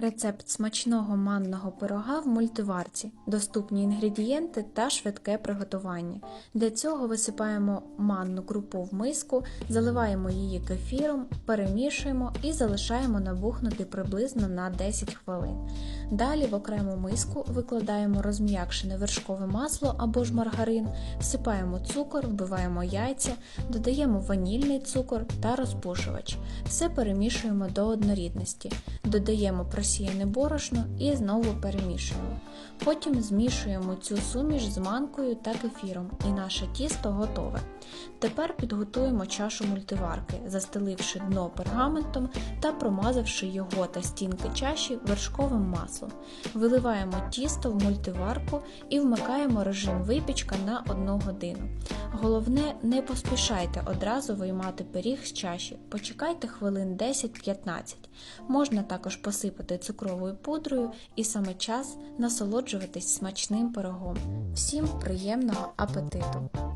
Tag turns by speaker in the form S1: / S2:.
S1: Рецепт смачного манного пирога в мультиварці, доступні інгредієнти та швидке приготування. Для цього висипаємо манну крупу в миску, заливаємо її кефіром, перемішуємо і залишаємо набухнути приблизно на 10 хвилин. Далі в окрему миску викладаємо розм'якшене вершкове масло або ж маргарин, всипаємо цукор, вбиваємо яйця, додаємо ванільний цукор та розпушувач. Все перемішуємо до однорідності. Додаємо просіяне борошно і знову перемішуємо. Потім змішуємо цю суміш з манкою та кефіром, і наше тісто готове. Тепер підготуємо чашу мультиварки, застеливши дно пергаментом та промазавши його та стінки чаші вершковим маслом. Виливаємо тісто в мультиварку і вмикаємо режим випічка на 1 годину. Головне, не поспішайте одразу виймати пиріг з чаші, почекайте хвилин 10-15. Можна також посипати цукровою пудрою і саме час насолоджуватись смачним пирогом. Всім приємного апетиту!